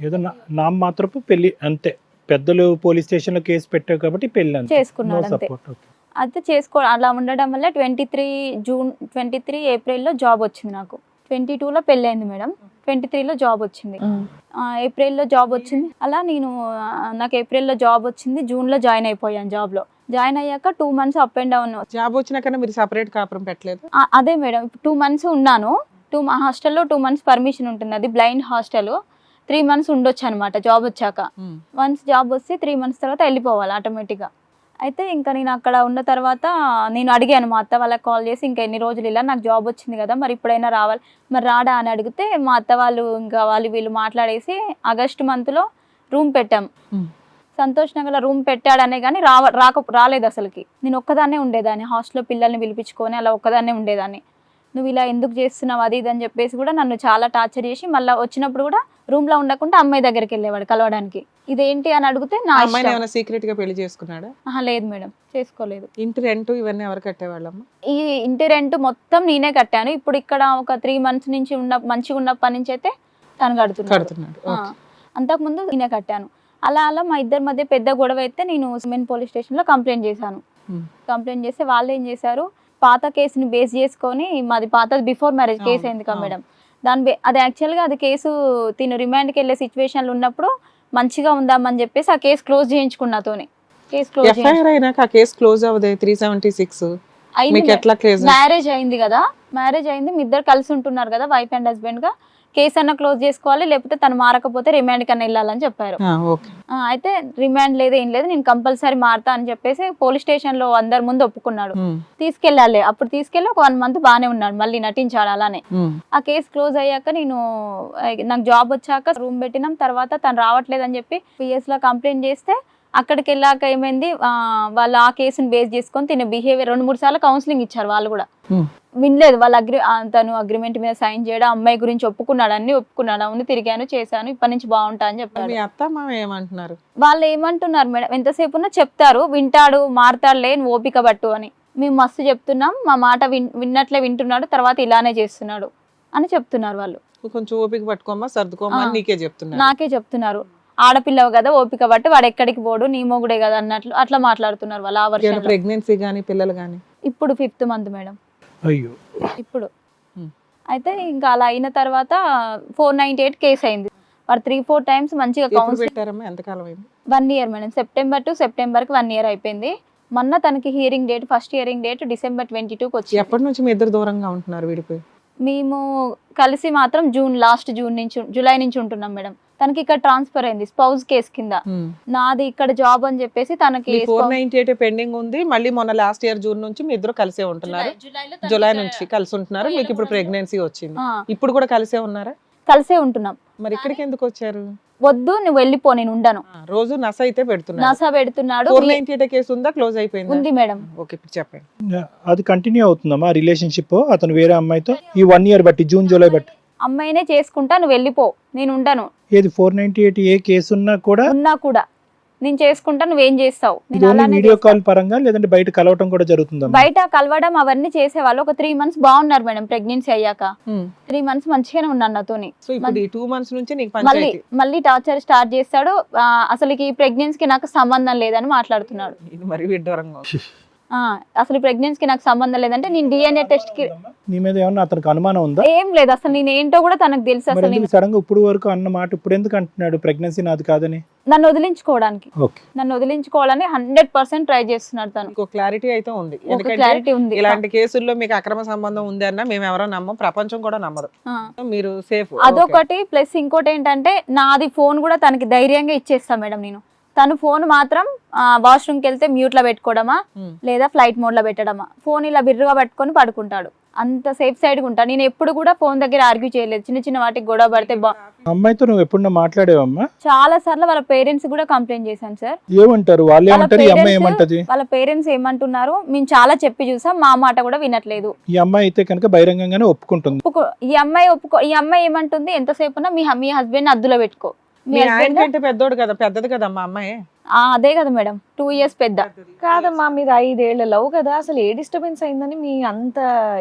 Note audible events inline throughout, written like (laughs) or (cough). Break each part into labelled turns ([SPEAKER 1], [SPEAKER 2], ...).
[SPEAKER 1] ఏదో నా- నామ మాత్రపు పెళ్ళి అంతే. పెద్దలు పోలీస్ స్టేషన్లో కేసు పెట్టావు కాబట్టి పెళ్ళి అంతే.
[SPEAKER 2] చేసుకున్నాడు అంతే. అయితే చేసుకో అలా ఉండడం వల్ల twenty three June twenty three ఏప్రిల్లో జాబ్ వచ్చింది నాకు. ట్వంటీ టూలో పెళ్ళైంది మేడం. ట్వంటీ త్రీలో జాబ్ వచ్చింది. ఏప్రిల్లో జాబ్ వచ్చింది. అలా నేను నాకు ఏప్రిల్లో జాబ్ వచ్చింది. జూన్లో జాయిన్ అయిపోయాను జాబ్లో. జాయిన్ అయ్యాక two months up and down.
[SPEAKER 3] Job వచ్చినాకన్నా మీరు సపరేట్ కాపురం పెట్టలేదు?
[SPEAKER 2] అదే మేడం. టూ మంత్స్ ఉన్నాను. టూ హాస్టల్లో టూ మంత్స్ పర్మిషన్ ఉంటుంది. అది బ్లైండ్ హాస్టల్. త్రీ మంత్స్ ఉండొచ్చు అనమాట జాబ్ వచ్చాక. వన్స్ జాబ్ వస్తే త్రీ మంత్స్ తర్వాత వెళ్ళిపోవాలి ఆటోమేటిక్గా. అయితే ఇంకా నేను అక్కడ ఉన్న తర్వాత నేను అడిగాను మా అత్త వాళ్ళకి కాల్ చేసి ఇంకా ఎన్ని రోజులు ఇలా నాకు జాబ్ వచ్చింది కదా మరి ఇప్పుడైనా రావాలి. మరి రాడా అని అడిగితే మా అత్త వాళ్ళు ఇంకా వాళ్ళు వీళ్ళు మాట్లాడేసి ఆగస్ట్ మంత్లో రూమ్ పెట్టాం. సంతోష్ నగర్లో రూమ్ పెట్టాడనే కానీ రావ రాక రాలేదు అసలుకి. నేను ఒక్కదాన్నే ఉండేదాన్ని. హాస్టల్లో పిల్లల్ని పిలిపించుకొని అలా ఒక్కదాన్నే ఉండేదాన్ని. నువ్వు ఇలా ఎందుకు చేస్తున్నావు? అది ఇది అని చెప్పేసి కూడా నన్ను చాలా టార్చర్ చేసి మళ్ళీ వచ్చినప్పుడు కూడా రూమ్లో ఉండకుండా అమ్మాయి దగ్గరికి వెళ్ళేవాడు కలవడానికి. ఇదేంటి? అని అడిగితే నా
[SPEAKER 3] అమ్మాయిని. ఏమైనా సీక్రెట్గా పెళ్ళి చేసుకున్నాడా?
[SPEAKER 2] లేదు మేడం. చేసుకోలేదు.
[SPEAKER 3] ఇంటి రెంట్ ఇవన్నీ ఎవరు కట్టేవాళ్ళమ్మా?
[SPEAKER 2] ఈ ఇంటి రెంట్ మొత్తం నేనే కట్టాను. ఇప్పుడు ఇక్కడ ఒక త్రీ మంత్స్ నుంచి ఉన్న మంచిగా ఉన్నప్పటి నుంచి అయితే తను కడుతున్నాడు. అంతకుముందు నేనే కట్టాను. అలా అలా మా ఇద్దరి మధ్య పెద్ద గొడవ అయితే నేను సిమెంట్ పోలీస్ స్టేషన్లో కంప్లైంట్ చేశాను. కంప్లైంట్ చేస్తే వాళ్ళు ఏం చేశారు? పాత కేసుని బేస్ చేసుకొని మాది పాతది బిఫోర్ మ్యారేజ్ కేసు అయింది కదా. మేడం. దాని అది యాక్చువల్గా అది కేసు తిను రిమాండ్కి వెళ్ళే సిచ్యువేషన్లు ఉన్నప్పుడు మంచిగా ఉందామని చెప్పేసి ఆ కేసు క్లోజ్ చేయించుకున్నతోని కేసు క్లోజ్
[SPEAKER 3] ఎఫ్ఐఆర్ అయినాక ఆ కేసు క్లోజ్ అవ్వదే త్రీ సెవెంటీ సిక్స్ మీకు
[SPEAKER 2] అయింది
[SPEAKER 3] ఎట్లా క్లోజ్
[SPEAKER 2] మ్యారేజ్ అయింది కదా. మ్యారేజ్ అయింది. మీ ఇద్దరు కలిసి ఉంటున్నారు కదా వైఫ్ అండ్ హస్బెండ్గా. కేసు అన్న క్లోజ్ చేసుకోవాలి లేకపోతే తను మారకపోతే రిమాండ్ కన్నా వెళ్ళాలని చెప్పారు. అయితే రిమాండ్ లేదు ఏం లేదు నేను కంపల్సరీ మారుతా అని చెప్పేసి పోలీస్ స్టేషన్లో అందరి ముందు ఒప్పుకున్నాడు. తీసుకెళ్ళాలి అప్పుడు తీసుకెళ్ళి ఒక వన్ మంత్ బాగానే ఉన్నాడు మళ్ళీ నటించాడు అలానే. ఆ కేసు క్లోజ్ అయ్యాక నేను నాకు జాబ్ వచ్చాక రూమ్ పెట్టినాం తర్వాత తను రావట్లేదు అని చెప్పి పిఎస్లో కంప్లైంట్ చేస్తే అక్కడికి వెళ్ళాక ఏమైంది వాళ్ళు ఆ కేసుని బేస్ చేసుకొని తిన బిహేవియర్ రెండు మూడు సార్లు కౌన్సిలింగ్ ఇచ్చారు వాళ్ళు కూడా. వినలేదు. వాళ్ళ అగ్రి తను అగ్రిమెంట్ మీద సైన్ చేయడం అమ్మాయి గురించి ఒప్పుకున్నాడు అన్ని ఒప్పుకున్నాడు. అవును తిరిగాను చేశాను ఇప్పటి నుంచి బాగుంటా అని చెప్పాడు.
[SPEAKER 3] మీ అత్త మామ ఏమంటున్నారు?
[SPEAKER 2] వాళ్ళు ఏమంటున్నారు మేడం ఎంతసేపు ఉన్నా చెప్తారు వింటాడు మారుతాడులే నువ్వు ఓపిక పట్టు అని. మేము మస్తు చెప్తున్నాం మా మాట విన్ విన్నట్లే వింటున్నాడు తర్వాత ఇలానే చేస్తున్నాడు అని చెప్తున్నారు వాళ్ళు.
[SPEAKER 3] కొంచెం ఓపిక పట్టుకోమా సర్దుకోమా. నీకే చెప్తున్నా
[SPEAKER 2] నాకే చెప్తున్నారు. ఆడపిల్లవు కదా ఓపిక పట్టి వాడు ఎక్కడికి పోడు నీ మొగుడే కదా అన్నట్లు అట్లా మాట్లాడుతున్నారు వాళ్ళు ఆ వర్షంలో.
[SPEAKER 3] ప్రెగ్నెన్సీ గానీ పిల్లలు గానీ?
[SPEAKER 2] ఇప్పుడు ఫిఫ్త్ మంత్ మేడం.
[SPEAKER 1] అయ్యో.
[SPEAKER 2] ఇప్పుడు.
[SPEAKER 3] Hmm.
[SPEAKER 2] అయితే ఇంకా అలా అయిన తర్వాత ఫోర్ నైన్టీ ఎయిట్ కేసు అయింది. వాడు త్రీ ఫోర్ టైమ్స్ మంచిగా
[SPEAKER 3] ఎప్పుడు
[SPEAKER 2] కౌన్సిల్
[SPEAKER 3] పెట్టారమ్మా? ఎంతకాలం అయింది?
[SPEAKER 2] One year madam. September to సెప్టెంబర్కి one year అయిపోయింది. మొన్న తనకి hearing date first hearing date December twenty టూకి వచ్చింది.
[SPEAKER 3] ఎప్పటి నుంచి మీ ఇద్దరు దూరంగా ఉంటున్నారు విడిపోయి?
[SPEAKER 2] మేము కలిసి మాత్రం జూన్ లాస్ట్ జూన్ నుంచి జూలై నుంచి ఉంటున్నాం మేడం. తనకి ఇక్కడ ట్రాన్స్ఫర్ అయింది స్పౌజ్ కేసు కింద. నాది ఇక్కడ జాబ్ అని చెప్పేసి తనకి
[SPEAKER 3] ఫోర్ నైన్టీ ఎయిట్ పెండింగ్ ఉంది. మళ్ళీ మొన్న లాస్ట్ ఇయర్ జూన్ నుంచి మీ ఇద్దరు కలిసే ఉంటున్నారు. జూలై నుంచి కలిసి ఉంటున్నారు. మీకు ఇప్పుడు ప్రెగ్నెన్సీ వచ్చింది. ఇప్పుడు కూడా కలిసే ఉన్నారా?
[SPEAKER 2] కలిసే ఉంటున్నాం.
[SPEAKER 3] మరి ఇక్కడికి ఎందుకు వచ్చారు?
[SPEAKER 2] వద్దు నువ్వు వెళ్ళిపో నేను ఉండను.
[SPEAKER 3] రోజు నస అయితే పెడుతున్నారు
[SPEAKER 2] నాసా పెడుతున్నాడు.
[SPEAKER 3] ఫోర్ నైన్టీ ఎయిట్ కేసు ఉందా? క్లోజ్ అయిపోయింది?
[SPEAKER 2] ఉంది మేడం.
[SPEAKER 3] ఓకే ఇప్పుడు చెప్పండి.
[SPEAKER 1] అది కంటిన్యూ అవుతుందమ్మా రిలేషన్షిప్ అతను వేరే అమ్మాయితో. ఈ వన్ ఇయర్ బట్టి జూన్ జూలై బట్టి.
[SPEAKER 2] అమ్మాయినే చేసుకుంటా నువ్వు వెళ్ళిపో నేను ఉండను.
[SPEAKER 1] ఏది four ninety eight A case ఉన్నా కూడా?
[SPEAKER 2] ఉన్నా కూడా. నేను చేసుకుంటా నువ్వేం చేస్తావు? నేను అలానే
[SPEAKER 1] వీడియో. కాల్ పరంగా లేదంటే బయట కలవటం కూడా జరుగుతుందమ్మా?
[SPEAKER 2] బయట కలవడం అవన్నీ చేసేవాళ్ళు. ఒక త్రీ మంత్స్ బాగున్నారు మేడం ప్రెగ్నెన్సీ అయ్యాక. త్రీ మంత్స్ మంచిగానే ఉన్నాను నాతోని.
[SPEAKER 3] సో ఇప్పుడు ఈ టూ మంత్స్ నుంచి నీకు
[SPEAKER 2] మళ్ళీ
[SPEAKER 3] పంచాయతీ
[SPEAKER 2] మళ్ళీ టార్చర్ స్టార్ట్ చేస్తాడు. ఆ, అసలు ఈ ప్రెగ్నెన్సీకి నాకు సంబంధం లేదని మాట్లాడుతున్నాడు.
[SPEAKER 3] ఇది మరి విడ్డూరంగా ఉంది. (laughs)
[SPEAKER 2] ఆ, అసలు ప్రెగ్నెన్సీకి నాకు సంబంధం లేదంటే నేను డిఎన్ఏ టెస్ట్కి
[SPEAKER 1] నీ మీద ఏమన్నా అతనికి అనుమానం ఉందా?
[SPEAKER 2] ఏం లేదు అసలు నేను ఏంటో కూడా తనకు తెలుసు అసలు నేను.
[SPEAKER 1] సడన్గా ఇప్పుడు వరకు అన్న మాట ఇప్పుడు ఎందుకు అంటున్నాడు? ప్రెగ్నెన్సీ నాది కాదని?
[SPEAKER 2] నన్ను వదిలించుకోవడానికి.
[SPEAKER 1] ఓకే.
[SPEAKER 2] నన్ను వదిలించుకోవాలని హండ్రెడ్ పర్సెంట్ ట్రై చేస్తున్నాడు తను.
[SPEAKER 3] మీకు క్లారిటీ అయితే ఉంది.
[SPEAKER 2] క్లారిటీ ఉంది.
[SPEAKER 3] ఇలాంటి కేసుల్లో మీకు అక్రమ సంబంధం ఉంది అన్న మేము ఎవరో నమ్మం ప్రపంచం కూడా నమ్మదు.
[SPEAKER 2] ఆ.
[SPEAKER 3] మీరు సేఫ్
[SPEAKER 2] అదొకటి ప్లస్ ఇంకోటి ఏంటంటే నాది ఫోన్ కూడా తనకి ధైర్యంగా ఇచ్చేస్తా మేడం నేను. తను ఫోన్ మాత్రం వాష్రూమ్కి వెళ్తే మ్యూట్లో పెట్టుకోవడమా. లేదా ఫ్లైట్ మోడ్లో పెట్టడమా? ఫోన్ ఇలా బిర్రుగా పట్టుకొని పడుకుంటాడు. అంత సేఫ్ సైడ్ ఉంటా. నేను ఎప్పుడు కూడా ఫోన్ దగ్గర ఆర్గ్యూ చేయలేదు. చిన్న చిన్న వాటికి గొడవ పడితే బా
[SPEAKER 1] అమ్మాయితో నువ్వు ఎప్పుడన్నా మాట్లాడేవమ్మా?
[SPEAKER 2] చాలా సార్లు వాళ్ళ పేరెంట్స్ కూడా కంప్లైంట్ చేశాను సార్
[SPEAKER 1] ఏమంటారు? వాళ్ళు ఏమంటారు? ఈ అమ్మాయి
[SPEAKER 2] parents-
[SPEAKER 1] ఏమంటది?
[SPEAKER 2] వాళ్ళ పేరెంట్స్ ఏమంటున్నారు? మేము చాలా చెప్పి చూసాం. మా మాట కూడా వినట్లేదు.
[SPEAKER 1] ఈ అమ్మాయి అయితే కనుక బహిరంగంగానే ఒప్పుకుంటుంది.
[SPEAKER 2] ఒప్పుకో ఈ అమ్మాయి ఒప్పుకో ఈ అమ్మాయి ఏమంటుంది? ఎంతసేపు ఉన్నా మీ మీ హస్బెండ్ అద్దులో పెట్టుకో. మీ
[SPEAKER 3] ఆయన కంటే పెద్దోడు కదా పెద్దది కదా మా అమ్మాయి?
[SPEAKER 2] అదే కదా మేడం. టూ ఇయర్స్ పెద్ద.
[SPEAKER 4] కాదమ్మా మీరు ఐదేళ్ళ లవ్ కదా అసలు ఏ డిస్టర్బెన్స్ అయిందని మీ అంత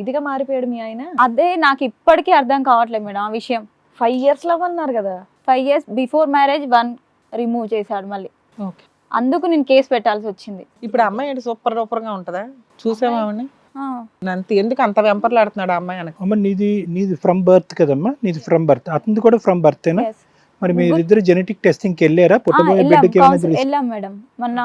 [SPEAKER 4] ఇదిగా మారిపోయాడు మీ ఆయన?
[SPEAKER 2] అదే నాకు ఇప్పటికీ అర్థం కావట్లేదు మేడం ఆ విషయం.
[SPEAKER 4] ఫైవ్ ఇయర్స్ లవ్ అన్నారు కదా?
[SPEAKER 2] Five years before marriage one remove చేశాడు మళ్ళీ.
[SPEAKER 3] ఓకే
[SPEAKER 2] అందుకు నేను కేసు పెట్టాల్సి వచ్చింది.
[SPEAKER 3] ఇప్పుడు అమ్మాయి ఏంటి? సూపర్ సూపర్గా ఉంటదా? చూసావా అంత ఎందుకు అంత వెంపర్లాడుతున్నాడు ఆ అమ్మాయి అనకు?
[SPEAKER 1] అమ్మ నీది నీది ఫ్రమ్ బర్త్ కదమ్మా నీది ఫ్రమ్ బర్త్ అతనిది కూడా ఫ్రమ్ బర్తేనా
[SPEAKER 2] yes.
[SPEAKER 1] మరి మీరిద్దరు జెనెటిక్ టెస్టింగ్కి వెళ్ళారా? పుట్టబోయే
[SPEAKER 2] వెళ్ళాం
[SPEAKER 1] బిడ్డకి ఏమైనా
[SPEAKER 2] కౌన్స్-
[SPEAKER 1] తెలుసు
[SPEAKER 2] వెళ్ళాం మేడం. మొన్న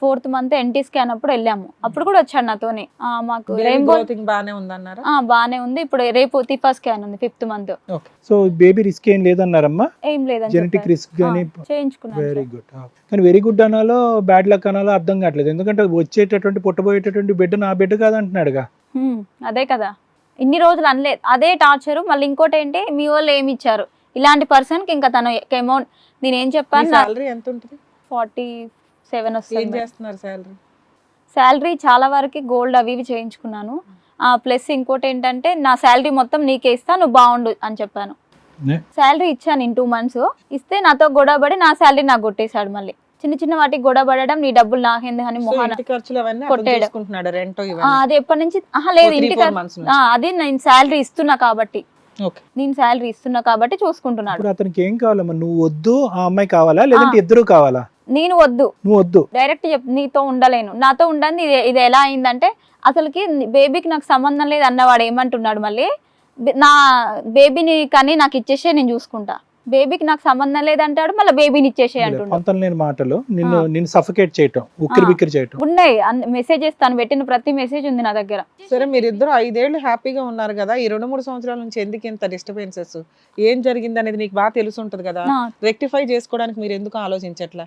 [SPEAKER 2] ఫోర్త్ మంత్ ఎన్టీ స్కాన్ అప్పుడు వెళ్ళాము. అప్పుడు కూడా వచ్చాడు నాతోనే. ఆ, మాకు రెయిన్బో
[SPEAKER 3] బానే ఉందన్నారా?
[SPEAKER 2] ఆ, బానే ఉంది. ఇప్పుడు రేపు తిఫా స్కాన్ ఉంది fifth month
[SPEAKER 3] okay
[SPEAKER 1] so baby risk ఏం లేదన్నారమ్మా?
[SPEAKER 2] ఏం లేదని
[SPEAKER 1] జెనెటిక్. రిస్క్ కానీ
[SPEAKER 2] ఆ, చేయించుకున్నాను
[SPEAKER 1] వెరీ. గుడ్ కానీ వెరీ గుడ్ అనాలో బ్యాడ్ లక్ అనాలో అర్థం కావట్లేదు. ఎందుకంటే వచ్చేటటువంటి పుట్టబోయేటటువంటి బిడ్డ నా బిడ్డ కాదంటున్నాడుగా.
[SPEAKER 2] హ్మ్, అదే కదా. ఇన్ని రోజులు అనలేదు అదే టార్చర్. మళ్ళీ ఇంకోటి ఏంటి? మీ వాళ్ళు ఏమి ఇచ్చారు? ఇలాంటి పర్సన్కి ఇంకా తను అమౌంట్ నేను ఏం చెప్పాను
[SPEAKER 3] సాలరీ ఎంత ఉంటుంది
[SPEAKER 2] ఫార్టీ సెవెన్
[SPEAKER 3] ఏం
[SPEAKER 2] వస్తుంది.
[SPEAKER 3] చేస్తున్నారు సాలరీ
[SPEAKER 2] శాలరీ చాలా వరకు గోల్డ్ అవి ఇవి చేయించుకున్నాను. ప్లస్ ఇంకోటి ఏంటంటే నా శాలరీ మొత్తం నీకే ఇస్తా నువ్వు బాగుండు అని చెప్పాను. శాలరీ ఇచ్చాను ఇన్ టూ మంత్స్. ఇస్తే నాతో గొడవపడి నా శాలరీ నాకు కొట్టేశాడు మళ్ళీ. చిన్న చిన్న వాటికి గొడవపడడం నీ డబ్బులు నాకేంది అని మొహాన కొట్టాడు.
[SPEAKER 3] ఇవన్నీ?
[SPEAKER 2] అది ఎప్పటి నుంచి? లేదు ఇంటికి అది నేను శాలరీ ఇస్తున్నా కాబట్టి. నేను శాలరీ ఇస్తున్నా కాబట్టి చూసుకుంటున్నాడు.
[SPEAKER 1] అతనికి ఏం కావాలమ్మా? నువ్వు వద్దు ఆ అమ్మాయి కావాలా? లేదంటే ఇద్దరు కావాలా?
[SPEAKER 2] నేను వద్దు.
[SPEAKER 1] నువ్వు వద్దు.
[SPEAKER 2] డైరెక్ట్ చెప్ నీతో ఉండలేను. నాతో ఉండండి ఇది ఇది ఎలా అయిందంటే అసలుకి బేబీకి నాకు సంబంధం లేదు అన్నవాడు ఏమంటున్నాడు మళ్ళీ? నా బేబీని కానీ నాకు ఇచ్చేసే నేను చూసుకుంటా. బేబీకి నాకు సంబంధం లేదంటాడు మళ్ళీ బేబీని ఇచ్చేసే
[SPEAKER 1] లేని మాటలు నిన్ను. నిన్ను సఫకేట్ చేయటం ఉక్కిరి. బిక్కిరి చేయటం.
[SPEAKER 2] ఉన్నాయి మెసేజెస్ తను పెట్టిన ప్రతి మెసేజ్ ఉంది నా దగ్గర.
[SPEAKER 3] సరే మీరిద్దరు ఐదేళ్ళు హ్యాపీగా ఉన్నారు కదా ఈ రెండు మూడు సంవత్సరాల నుంచి ఎందుకు ఇంత డిస్టర్బెన్సెస్ ఏం జరిగింది అనేది నీకు బాగా తెలిసి ఉంటుంది కదా రెక్టిఫై చేసుకోవడానికి మీరు ఎందుకు ఆలోచించట్లా?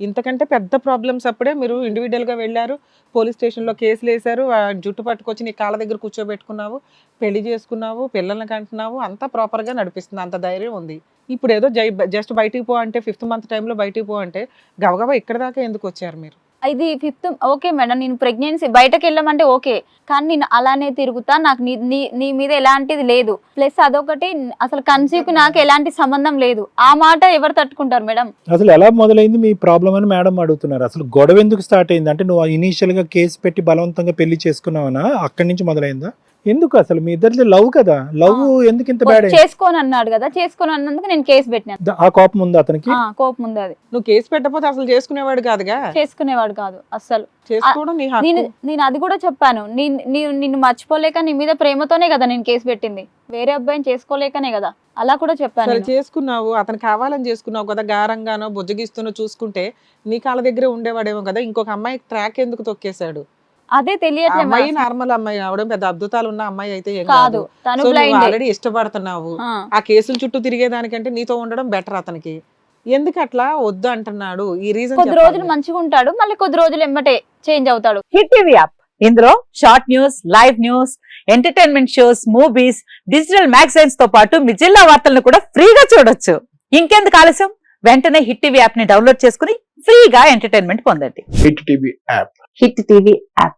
[SPEAKER 3] ఇంతకంటే పెద్ద ప్రాబ్లమ్స్ అప్పుడే మీరు ఇండివిజువల్గా వెళ్ళారు పోలీస్ స్టేషన్లో కేసులు వేశారు ఆ జుట్టు పట్టుకొచ్చి నీ కాళ్ళ దగ్గర కూర్చోబెట్టుకున్నావు పెళ్ళి చేసుకున్నావు పిల్లల్ని కంటున్నావు అంతా ప్రాపర్గా నడిపిస్తుంది అంత ధైర్యం ఉంది. ఇప్పుడు ఏదో జై జస్ట్ బయటికి పో అంటే ఫిఫ్త్ మంత్ టైంలో బయటికి పో అంటే గబగబా ఇక్కడ దాకా ఎందుకు వచ్చారు మీరు?
[SPEAKER 2] ఇది ఫిఫ్త్ ఓకే మేడం నేను ప్రెగ్నెన్సీ బయటకు వెళ్ళమంటే ఓకే కానీ నేను అలానే తిరుగుతా నాకు నీ నీ- నీ మీద ఎలాంటిది లేదు. ప్లస్ అదొకటి అసలు కన్సీవ్కి నాకు ఎలాంటి సంబంధం లేదు. ఆ మాట ఎవరు తట్టుకుంటారు మేడం?
[SPEAKER 1] అసలు ఎలా మొదలైంది మీ ప్రాబ్లం అని మేడం అడుగుతున్నారు? అసలు గొడవ ఎందుకు స్టార్ట్ అయింది? అంటే నువ్వు ఇనీషియల్గా కేసు పెట్టి బలవంతంగా పెళ్ళి చేసుకున్నావనా? అక్కడి నుంచి మొదలైందా? ఎందుకు అసలు? మీ ఇద్దరిది లవ్ కదా? లవ్ ఎందుకు ఇంత బ్యాడ్
[SPEAKER 2] చేసుకోని అన్నాడు కదా. చేసుకోని అన్నందుకు నేను కేసు పెట్టినాను.
[SPEAKER 1] ఆ కోపం ఉంది అతనికి?
[SPEAKER 2] ఆ, కోపం ఉంది అది.
[SPEAKER 3] నువ్వు కేసు పెట్టకపోతే అసలు చేసుకునేవాడు కాదుగా?
[SPEAKER 2] చేసుకునేవాడు కాదు
[SPEAKER 3] నీ
[SPEAKER 2] నేను
[SPEAKER 3] హక్కు.
[SPEAKER 2] నేను అది కూడా చెప్పాను. నిన్ను మర్చిపోలేక నీ మీద ప్రేమతోనే కదా నేను కేసు పెట్టింది. వేరే అబ్బాయిని చేసుకోలేకనే కదా. అలా కూడా చెప్పాను.
[SPEAKER 3] చేసుకున్నావు. అతను కావాలని చేసుకున్నావు కదా గారంగానో బుజ్జగిస్తున్నో చూసుకుంటే నీ కాళ్ళ దగ్గరే ఉండేవాడేమో కదా. ఇంకొక అమ్మాయి ట్రాక్ ఎందుకు తొక్కేశాడు?
[SPEAKER 2] అదే తెలియట్లేదు
[SPEAKER 3] నార్మల్ అమ్మాయి అవడం పెద్ద అద్భుతాలు ఉన్న అమ్మాయి అయితే ఏం
[SPEAKER 2] కాదు
[SPEAKER 3] కాదు.
[SPEAKER 2] తను
[SPEAKER 3] సో నువ్వు
[SPEAKER 2] బ్లైండ్
[SPEAKER 3] ఆల్రెడీ ఇష్టపడుతున్నావు. ఆ. కేసుల చుట్టూ తిరిగేదానికంటే నీతో ఉండడం బెటర్ అతనికి. ఎందుకు అట్లా వద్దు అంటున్నాడు? ఈ రీజన్
[SPEAKER 2] కొద్ది రోజులు మంచిగా ఉంటాడు మళ్ళీ కొద్ది రోజులు ఎమ్మటే చేంజ్ అవుతాడు.
[SPEAKER 5] Hit TV app. ఇందులో short news live news entertainment shows movies digital మ్యాగజైన్స్తో పాటు మీ జిల్లా వార్తలను కూడా ఫ్రీగా చూడొచ్చు. ఇంకెందుకు ఆలస్యం? వెంటనే హిట్ టీవీ యాప్ని డౌన్లోడ్ చేసుకుని ఫ్రీగా ఎంటర్టైన్మెంట్ పొందండి.
[SPEAKER 6] Hit TV app.
[SPEAKER 5] Hit TV app.